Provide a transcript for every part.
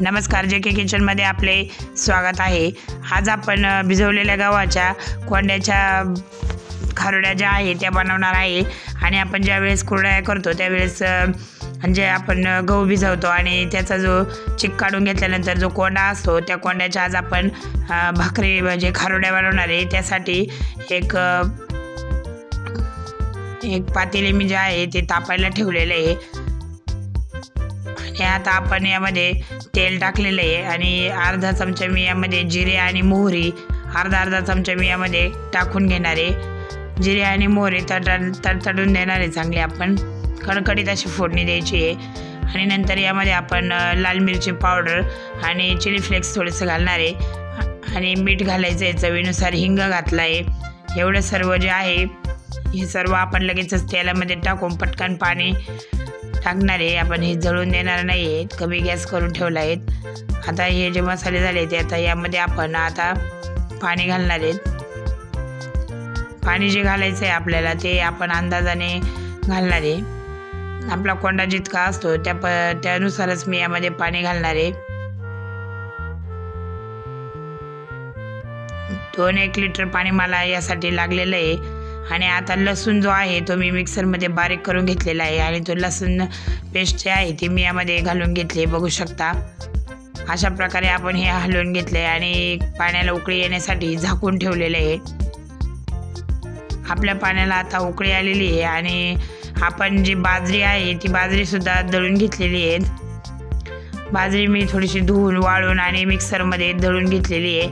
नमस्कार जे के किचनमध्ये आपले स्वागत आहे. आज आपण भिजवलेल्या गव्हाच्या कोंड्याच्या खारोड्या ज्या आहे त्या बनवणार आहे. आणि आपण ज्या वेळेस कुरड्या करतो त्यावेळेस म्हणजे आपण गहू भिजवतो. आणि त्याचा जो चिक काढून घेतल्यानंतर जो कोंडा असतो त्या कोंड्याच्या आज आपण भाकरी म्हणजे खारोड्या बनवणार आहे. त्यासाठी एक एक पातेले मी जे आहे ते तापायला ठेवलेलं आहे. आणि आता आपण यामध्ये तेल टाकलेलं आहे आणि अर्धा चमचा मी यामध्ये जिरे आणि मोहरी अर्धा अर्धा चमचा मी यामध्ये टाकून घेणार आहे. जिरे आणि मोहरी तड तडतडून देणार आहे चांगले आपण. कडकडीत अशी फोडणी द्यायची आहे. आणि नंतर यामध्ये आपण लाल मिरची पावडर आणि चिली फ्लेक्स थोडंसं घालणार आहे. आणि मीठ घालायचं आहे चवीनुसार हिंग घातला आहे. एवढं सर्व जे आहे हे सर्व आपण लगेचच तेलामध्ये टाकून पटकन पाणी टाकणार आहे आपण हे जळून देणार नाही आहेत कमी गॅस करून ठेवला आहेत आता हे जे मसाले झाले ते आता यामध्ये आपण आता पाणी घालणार आहेत. पाणी जे घालायचं आहे आपल्याला ते आपण अंदाजाने घालणार आहे. आपला कोंडा जितका असतो त्या प त्यानुसारच मी यामध्ये पाणी घालणार आहे. दोन एक लिटर पाणी मला यासाठी लागलेलं आहे. आणि आता लसूण जो आहे तो मी मिक्सरमध्ये बारीक करून घेतलेला आहे आणि तो लसूण पेस्ट जे आहे ती मी यामध्ये घालून घेतली बघू शकता. अशा प्रकारे आपण हे हलवून घेतले आणि पाण्याला उकळी येण्यासाठी झाकून ठेवलेले आहे. आपल्या पाण्याला आता उकळी आलेली आहे आणि आपण जी बाजरी आहे ती बाजरीसुद्धा दळून घेतलेली आहे. बाजरी मी थोडीशी धुवून वाळून आणि मिक्सरमध्ये दळून घेतलेली आहे.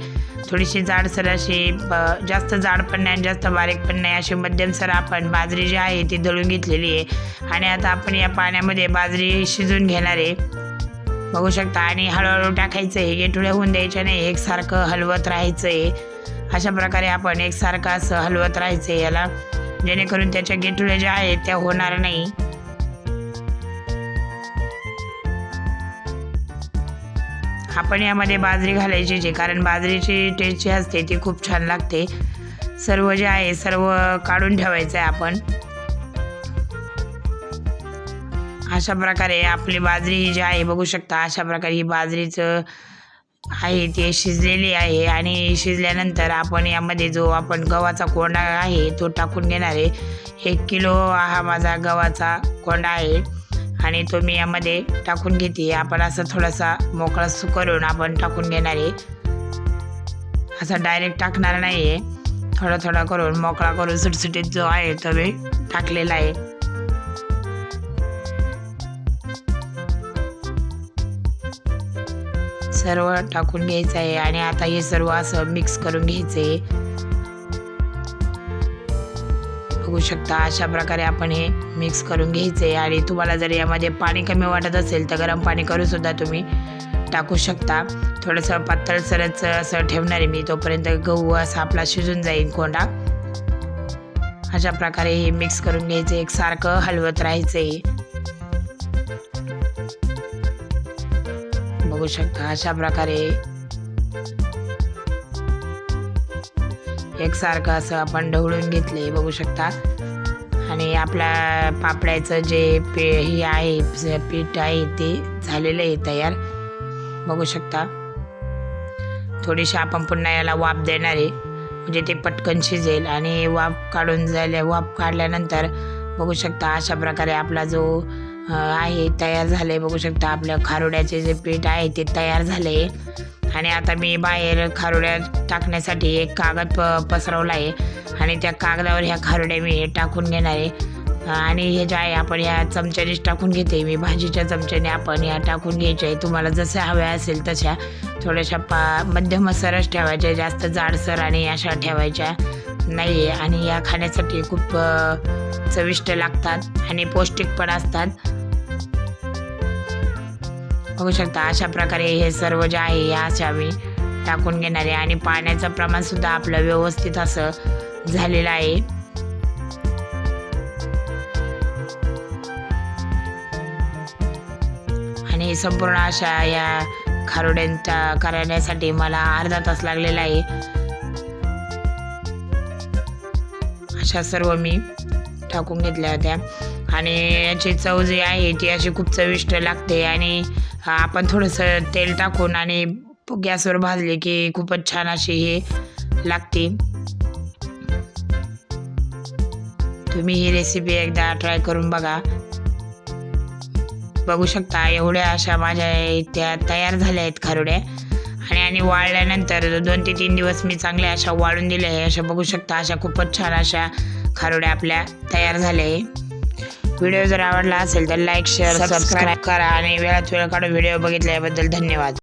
थोडीशी जाडसर अशी ब- जास्त जाड पण नाही आणि जास्त बारीक पण नाही. अशी मध्यमसर आपण बाजरी जी आहे ती दळून घेतलेली आहे. आणि आता आपण या पाण्यामध्ये बाजरी शिजून घेणार आहे. बघू शकता आणि हळूहळू टाकायचं आहे. गेटुळ्या होऊन द्यायच्या नाही. एकसारखं हलवत राहायचं आहे. अशा प्रकारे आपण एकसारखं असं हलवत राहायचं आहे याला. जेणेकरून त्याच्या गेटुळ्या ज्या आहेत त्या होणार नाही. आपण यामध्ये बाजरी घालायची जी कारण बाजरीची टेस्ट जी असते ती खूप छान लागते. सर्व जे आहे सर्व काढून ठेवायचं आहे आपण. अशा प्रकारे आपली बाजरी ही जी आहे बघू शकता अशा प्रकारे ही बाजरीचं आहे ते शिजलेली आहे आणि शिजल्यानंतर आपण यामध्ये जो आपण गव्हाचा कोंडा आहे तो टाकून घेणार आहे. एक किलो हा माझा गव्हाचा कोंडा आहे. आणि तो मी यामध्ये टाकून घेते. आपण असं थोडासा मोकळा सु करून आपण टाकून घेणार आहे. असा डायरेक्ट टाकणार नाही आहे थोडा थोडा करून मोकळा करून सुटसुटीत जो आहे तो मी टाकलेला आहे. सर्व टाकून घ्यायचं आहे आणि आता हे सर्व असं मिक्स करून घ्यायचं आहे बघू शकता. अशा प्रकारे आपण हे मिक्स करून घ्यायचे आणि तुम्हाला जर यामध्ये पाणी कमी वाटत असेल तर गरम पाणी करूनसुद्धा तुम्ही टाकू शकता. थोडंसं पातळसरच असं ठेवणार आहे मी तोपर्यंत गहू असा आपला शिजून जाईल कोंडा. अशा प्रकारे हे मिक्स करून घ्यायचं. एकसारखं हलवत राहायचं आहे बघू शकता. अशा प्रकारे एकसारखं असं आपण ढवळून घेतले बघू शकता. आणि आपला पापड्याचं जे पे हे आहे पीठ आहे ते झालेलं आहे तयार. बघू शकता. थोडीशी आपण पुन्हा याला वाफ देणार आहे. म्हणजे ते पटकन शिजेल आणि वाफ काढून झाल्या वाफ काढल्यानंतर बघू शकता अशा प्रकारे आपला जो आहे तयार झाले बघू शकता आपल्या खारुड्याचे जे पीठ आहे ते तयार झाले आणि आता मी बाहेर खारुड्या टाकण्यासाठी एक कागद प पसरवला आहे. आणि त्या कागदावर ह्या खारुड्या मी टाकून घेणार आहे. आणि हे जे आहे आपण ह्या चमच्यानेच टाकून घेते. मी भाजीच्या चमच्याने आपण ह्या टाकून घ्यायच्या आहे. तुम्हाला जसं हव्या असेल तशा. थोड्याशा पा मध्यम सरस ठेवायच्या जास्त जाडसर आणि अशा ठेवायच्या नाही आहे आणि या खाण्यासाठी खूप चविष्ट लागतात आणि पौष्टिक पण असतात. बघू शकता अशा प्रकारे हे सर्व जे आहे हे अशा मी टाकून घेणार आहे. आणि पाण्याचं प्रमाण सुद्धा आपलं व्यवस्थित असं झालेलं आहे. आणि संपूर्ण अशा या खारोड्यांच्या करण्यासाठी मला अर्धा तास लागलेला आहे. अशा सर्व मी टाकून घेतल्या होत्या. आणि याची चव जी आहे ती अशी खूप चविष्ट लागते. आणि हा, आपण थोडंसं तेल टाकून आणि गॅसवर भाजले की खूपच छान अशी हे लागते. तुम्ही ही रेसिपी एकदा ट्राय करून बघा. बघू शकता एवढ्या अशा माझ्या त्या तयार झाल्या आहेत खारुड्या. आणि आणि वाळल्यानंतर दोन ते तीन दिवस मी चांगल्या अशा वाळून दिल्या आहे अशा बघू शकता अशा खूपच छान अशा खारुड्या आपल्या तयार झाल्या आहे व्हिडिओ जर आवडला असेल तर लाईक शेअर सबस्क्राईब करा आणि वेळात वेळ काढून व्हिडिओ बघितल्याबद्दल धन्यवाद.